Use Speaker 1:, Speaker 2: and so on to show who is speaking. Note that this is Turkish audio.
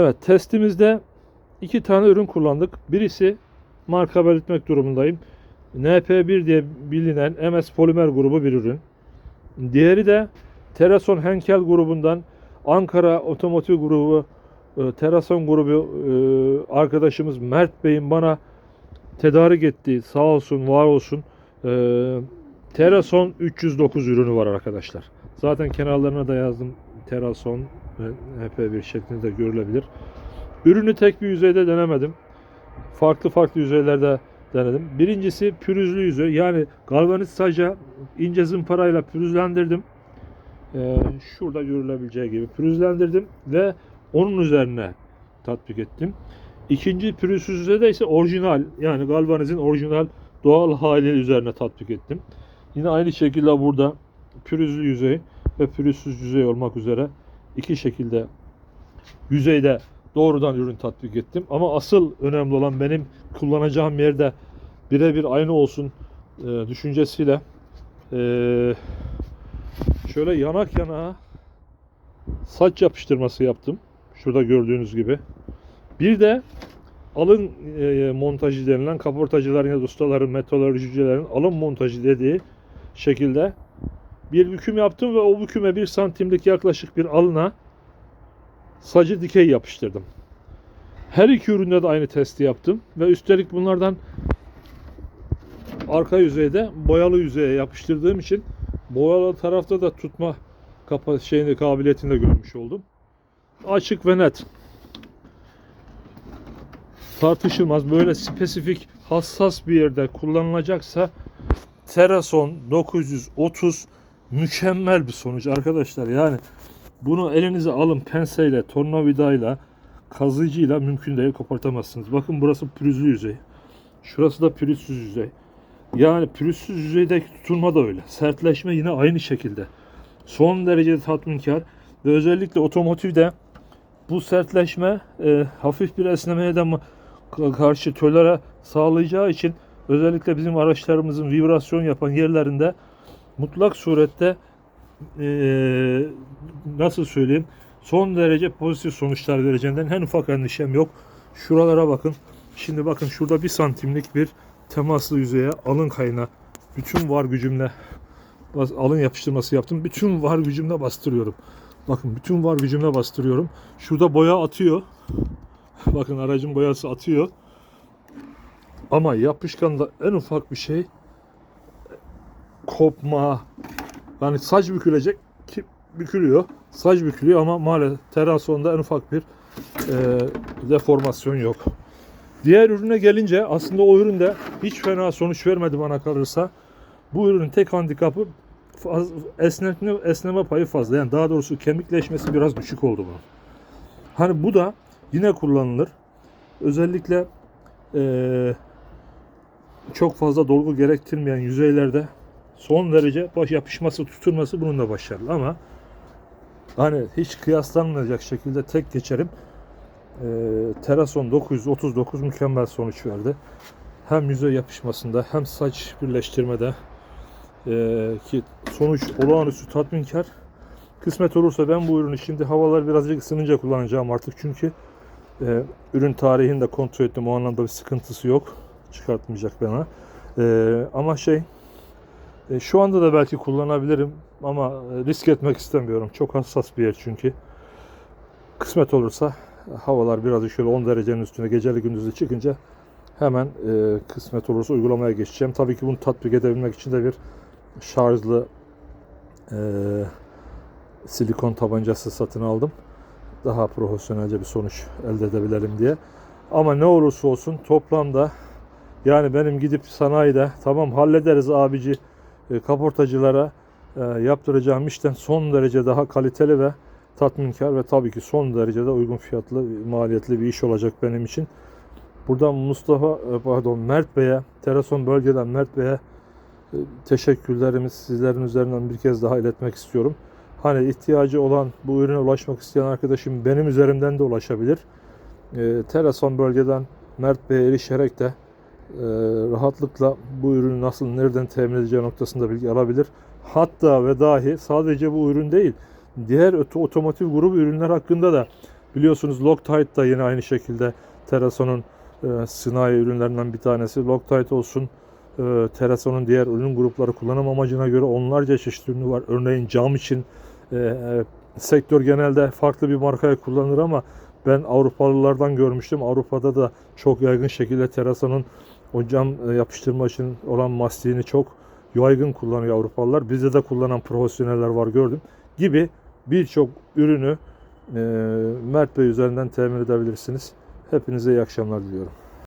Speaker 1: Evet testimizde iki tane ürün kullandık. Birisi marka belirtmek durumundayım. NP1 diye bilinen MS polimer grubu bir ürün. Diğeri de Terason Henkel grubundan Ankara Otomotiv grubu e, Terason grubu e, arkadaşımız Mert Bey'in bana tedarik ettiği sağ olsun var olsun e, Terason 309 ürünü var arkadaşlar. Zaten kenarlarına da yazdım Terason HP1 şeklinde görülebilir. Ürünü tek bir yüzeyde denemedim. Farklı farklı yüzeylerde denedim. Birincisi pürüzlü yüzey. Yani galvaniz saca ince zımparayla pürüzlendirdim. Ee, şurada görülebileceği gibi pürüzlendirdim ve onun üzerine tatbik ettim. İkinci pürüzsüz yüzeyde ise orijinal yani galvanizin orijinal doğal hali üzerine tatbik ettim. Yine aynı şekilde burada pürüzlü yüzey ve pürüzsüz yüzey olmak üzere iki şekilde yüzeyde doğrudan ürün tatbik ettim. Ama asıl önemli olan benim kullanacağım yerde birebir aynı olsun e, düşüncesiyle e, şöyle yanak yana saç yapıştırması yaptım. Şurada gördüğünüz gibi. Bir de alın e, montajı denilen kaportacıların ya da ustaların, metalurjilerin alın montajı dediği şekilde bir büküm yaptım ve o büküme bir santimlik yaklaşık bir alına sacı dikey yapıştırdım. Her iki üründe de aynı testi yaptım ve üstelik bunlardan arka yüzeyde boyalı yüzeye yapıştırdığım için boyalı tarafta da tutma kapa şeyini kabiliyetini de görmüş oldum. Açık ve net. Tartışılmaz böyle spesifik hassas bir yerde kullanılacaksa Terason 930 mükemmel bir sonuç arkadaşlar. Yani bunu elinize alın penseyle, tornavidayla, kazıcıyla mümkün değil kopartamazsınız. Bakın burası pürüzlü yüzey. Şurası da pürüzsüz yüzey. Yani pürüzsüz yüzeydeki tutulma da öyle. Sertleşme yine aynı şekilde. Son derece tatminkar ve özellikle otomotivde bu sertleşme e, hafif bir esnemeye de karşı tölere sağlayacağı için özellikle bizim araçlarımızın vibrasyon yapan yerlerinde mutlak surette e, nasıl söyleyeyim son derece pozitif sonuçlar vereceğinden en ufak endişem yok. Şuralara bakın. Şimdi bakın şurada bir santimlik bir temaslı yüzeye alın kayına bütün var gücümle bas- alın yapıştırması yaptım. Bütün var gücümle bastırıyorum. Bakın bütün var gücümle bastırıyorum. Şurada boya atıyor. Bakın aracın boyası atıyor. Ama yapışkanda en ufak bir şey kopma yani saç bükülecek ki bükülüyor. Saç bükülüyor ama maalesef terasonda en ufak bir e, deformasyon yok. Diğer ürüne gelince aslında o üründe hiç fena sonuç vermedi bana kalırsa. Bu ürünün tek handikapı faz, esnetme, esneme payı fazla. Yani daha doğrusu kemikleşmesi biraz düşük oldu bunun. Hani bu da yine kullanılır. Özellikle eee, çok fazla dolgu gerektirmeyen yüzeylerde son derece baş yapışması, tutulması bunun da başarılı ama hani hiç kıyaslanmayacak şekilde tek geçerim. Eee Terason 939 mükemmel sonuç verdi. Hem yüzey yapışmasında hem saç birleştirmede eee, ki sonuç olağanüstü tatminkar. Kısmet olursa ben bu ürünü şimdi havalar birazcık ısınınca kullanacağım artık çünkü eee, ürün tarihini de kontrol ettim. O anlamda bir sıkıntısı yok. Çıkartmayacak bana. Eee, ama şey e, şu anda da belki kullanabilirim ama e, risk etmek istemiyorum. Çok hassas bir yer çünkü. Kısmet olursa havalar birazcık şöyle 10 derecenin üstüne geceli gündüzlü çıkınca hemen e, kısmet olursa uygulamaya geçeceğim. Tabii ki bunu tatbik edebilmek için de bir şarjlı e, silikon tabancası satın aldım. Daha profesyonelce bir sonuç elde edebilirim diye. Ama ne olursa olsun toplamda yani benim gidip sanayide tamam hallederiz abici kaportacılara e, yaptıracağım işten son derece daha kaliteli ve tatminkar ve tabii ki son derecede uygun fiyatlı, maliyetli bir iş olacak benim için. Buradan Mustafa, e, pardon Mert Bey'e, Terason bölgeden Mert Bey'e e, teşekkürlerimi sizlerin üzerinden bir kez daha iletmek istiyorum. Hani ihtiyacı olan bu ürüne ulaşmak isteyen arkadaşım benim üzerimden de ulaşabilir. E, Terason bölgeden Mert Bey'e erişerek de e, rahatlıkla bu ürünü nasıl nereden temin edeceği noktasında bilgi alabilir. Hatta ve dahi sadece bu ürün değil, diğer oto- otomotiv grubu ürünler hakkında da Biliyorsunuz Loctite da yine aynı şekilde Terason'un e, sanayi ürünlerinden bir tanesi. Loctite olsun, e, Terason'un diğer ürün grupları kullanım amacına göre onlarca çeşit ürünü var. Örneğin cam için e, e, sektör genelde farklı bir markayı kullanır ama ben Avrupalılardan görmüştüm. Avrupa'da da çok yaygın şekilde Terason'un o cam e, yapıştırma için olan mastiğini çok yaygın kullanıyor Avrupalılar. Bizde de kullanan profesyoneller var gördüm. Gibi birçok ürünü e, Mert Bey üzerinden temin edebilirsiniz. Hepinize iyi akşamlar diliyorum.